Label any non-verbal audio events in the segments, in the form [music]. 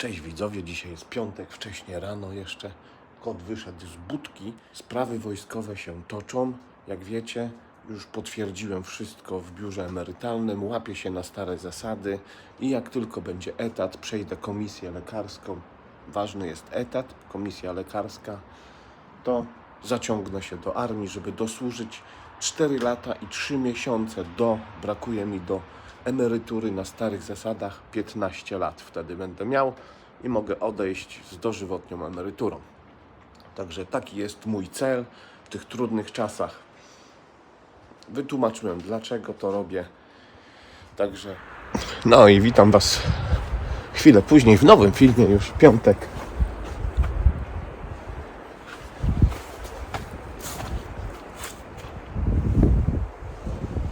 Cześć widzowie, dzisiaj jest piątek, wcześnie rano jeszcze. Kot wyszedł z budki. Sprawy wojskowe się toczą. Jak wiecie, już potwierdziłem wszystko w biurze emerytalnym. Łapię się na stare zasady i jak tylko będzie etat, przejdę komisję lekarską. Ważny jest etat, komisja lekarska. To zaciągnę się do armii, żeby dosłużyć 4 lata i 3 miesiące do, brakuje mi do emerytury na starych zasadach 15 lat. Wtedy będę miał i mogę odejść z dożywotnią emeryturą. Także taki jest mój cel w tych trudnych czasach. Wytłumaczyłem, dlaczego to robię. Także. No i witam Was chwilę później w nowym filmie, już piątek.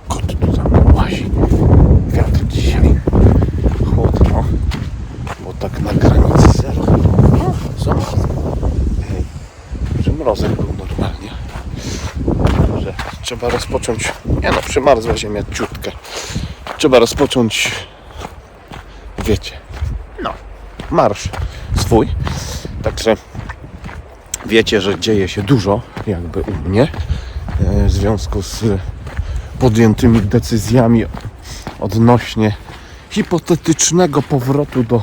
Kot tu za mną łazi. Wiatr dzisiaj chłodno, bo tak na granicy zero. O, zobacz. Ej, że mrozek był normalnie. Że trzeba rozpocząć. Nie no, przymarzła ziemia ciutkę. Trzeba rozpocząć. Wiecie. No, marsz swój. Także wiecie, że dzieje się dużo, jakby u mnie, e, w związku z podjętymi decyzjami odnośnie hipotetycznego powrotu do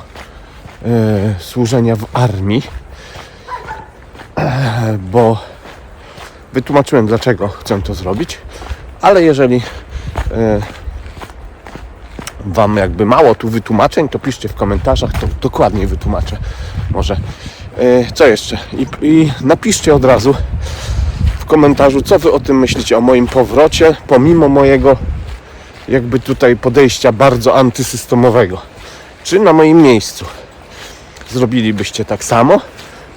e, służenia w armii, bo wytłumaczyłem dlaczego chcę to zrobić, ale jeżeli e, Wam jakby mało tu wytłumaczeń, to piszcie w komentarzach, to dokładniej wytłumaczę może. E, co jeszcze? I, I napiszcie od razu w komentarzu, co Wy o tym myślicie, o moim powrocie, pomimo mojego jakby tutaj podejścia bardzo antysystemowego. Czy na moim miejscu zrobilibyście tak samo,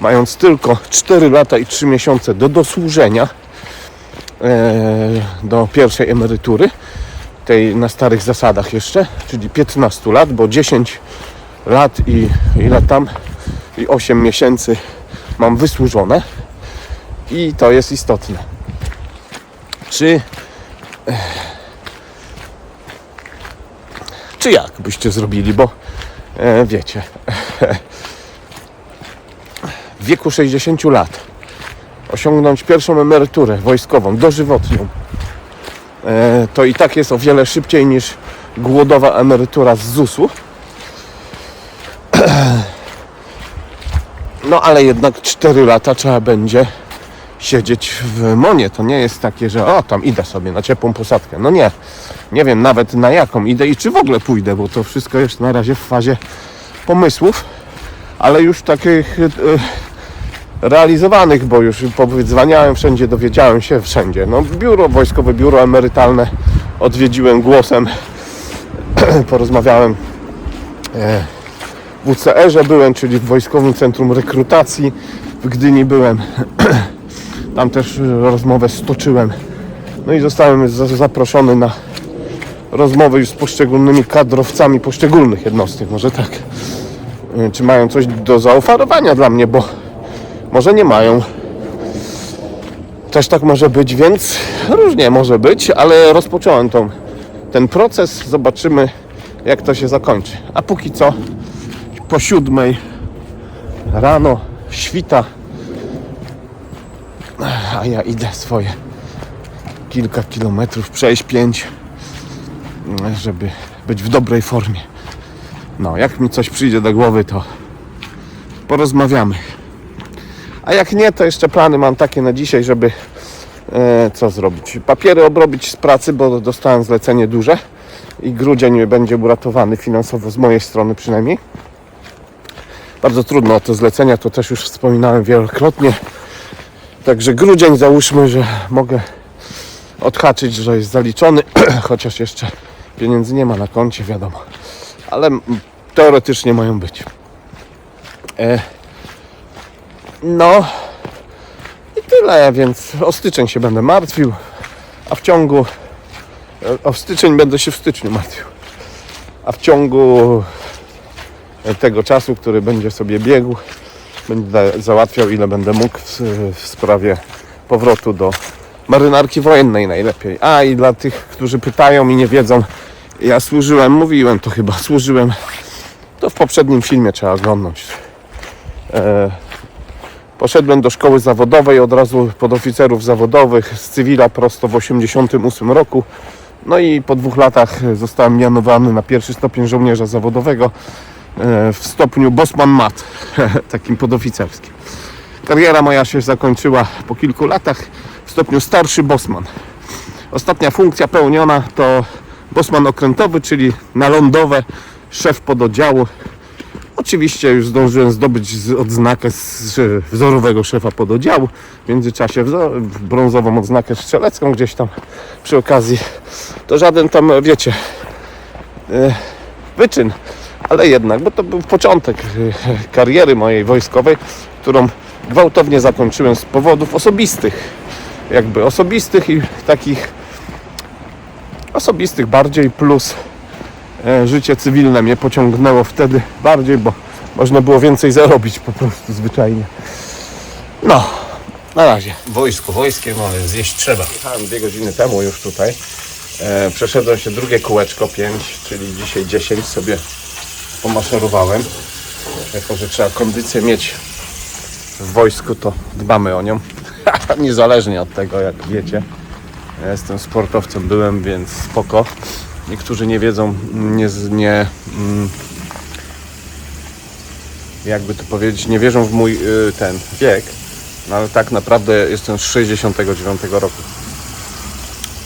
mając tylko 4 lata i 3 miesiące do dosłużenia e, do pierwszej emerytury, tej na starych zasadach jeszcze, czyli 15 lat, bo 10 lat i ile tam i 8 miesięcy mam wysłużone i to jest istotne. Czy czy jak byście zrobili, bo e, wiecie, [laughs] wieku 60 lat osiągnąć pierwszą emeryturę wojskową, dożywotnią, e, to i tak jest o wiele szybciej niż głodowa emerytura z ZUS-u. [clears throat] No ale jednak 4 lata trzeba będzie siedzieć w Monie. To nie jest takie, że o, tam idę sobie na ciepłą posadkę. No nie. Nie wiem nawet na jaką idę i czy w ogóle pójdę, bo to wszystko jest na razie w fazie pomysłów, ale już takich e, realizowanych, bo już powydzwaniałem wszędzie, dowiedziałem się wszędzie. No biuro wojskowe, biuro emerytalne odwiedziłem głosem, [clears throat] porozmawiałem e, w UCR-ze byłem, czyli w Wojskowym Centrum Rekrutacji w Gdyni byłem. [clears throat] Tam też rozmowę stoczyłem. No i zostałem za- zaproszony na rozmowy już z poszczególnymi kadrowcami poszczególnych jednostek. Może tak. Y, Czy mają coś do zaoferowania dla mnie, bo może nie mają. Też tak może być, więc różnie może być, ale rozpocząłem tą, ten proces. Zobaczymy, jak to się zakończy. A póki co, po siódmej rano świta, a ja idę swoje kilka kilometrów przejść, pięć, żeby być w dobrej formie. No, jak mi coś przyjdzie do głowy, to porozmawiamy. A jak nie, to jeszcze plany mam takie na dzisiaj, żeby e, co zrobić? Papiery obrobić z pracy, bo dostałem zlecenie duże i grudzień będzie uratowany finansowo z mojej strony przynajmniej. Bardzo trudno o te zlecenia, to też już wspominałem wielokrotnie. Także grudzień załóżmy, że mogę odhaczyć, że jest zaliczony, [clears throat] chociaż jeszcze pieniędzy nie ma na koncie, wiadomo. Ale teoretycznie mają być. E, no i tyle, więc o styczeń się będę martwił, a w ciągu o styczeń będę się w styczniu martwił. A w ciągu tego czasu, który będzie sobie biegł, będę załatwiał ile będę mógł w, w sprawie powrotu do marynarki wojennej najlepiej. A i dla tych, którzy pytają i nie wiedzą, ja służyłem, mówiłem to chyba, służyłem To w poprzednim filmie trzeba oglądnąć. E, poszedłem do szkoły zawodowej od razu pod oficerów zawodowych z cywila prosto w 88 roku. No i po dwóch latach zostałem mianowany na pierwszy stopień żołnierza zawodowego e, w stopniu Bosman Mat, [laughs] takim podoficerskim. Kariera moja się zakończyła po kilku latach w stopniu starszy Bosman. Ostatnia funkcja pełniona to Bosman okrętowy, czyli na lądowe szef pododdziału. Oczywiście już zdążyłem zdobyć odznakę z wzorowego szefa pododdziału. W międzyczasie brązową odznakę strzelecką gdzieś tam przy okazji. To żaden tam, wiecie, e, wyczyn, ale jednak, bo to był początek e, kariery mojej wojskowej, którą gwałtownie zakończyłem z powodów osobistych. Jakby osobistych i takich osobistych bardziej plus życie cywilne mnie pociągnęło wtedy bardziej, bo można było więcej zarobić po prostu zwyczajnie. No, na razie. Wojsko wojskiem, ale zjeść trzeba. Jechałem dwie godziny temu już tutaj. E, przeszedłem się drugie kółeczko 5, czyli dzisiaj 10 sobie pomaszerowałem. Jako, że trzeba kondycję mieć w wojsku, to dbamy o nią. [laughs] Niezależnie od tego, jak wiecie. Ja jestem sportowcem, byłem, więc spoko. Niektórzy nie wiedzą, nie, nie mm, jakby to powiedzieć, nie wierzą w mój y, ten wiek, no ale tak naprawdę jestem z 69 roku.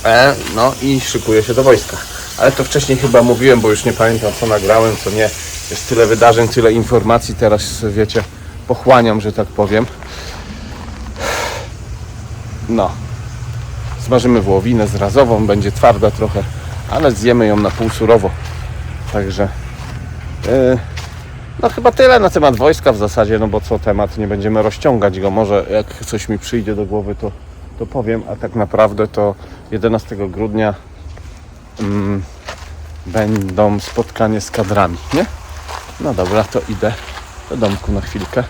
E, no i szykuję się do wojska. Ale to wcześniej chyba mówiłem, bo już nie pamiętam co nagrałem, co nie. Jest tyle wydarzeń, tyle informacji, teraz wiecie, pochłaniam, że tak powiem. No, Smażymy wołowinę z razową, będzie twarda trochę, ale zjemy ją na pół surowo. Także yy, no chyba tyle na temat wojska w zasadzie, no bo co temat, nie będziemy rozciągać go. Może jak coś mi przyjdzie do głowy, to, to powiem, a tak naprawdę to 11 grudnia mm, będą spotkanie z kadrami, nie? No dobra, to idę do domku na chwilkę.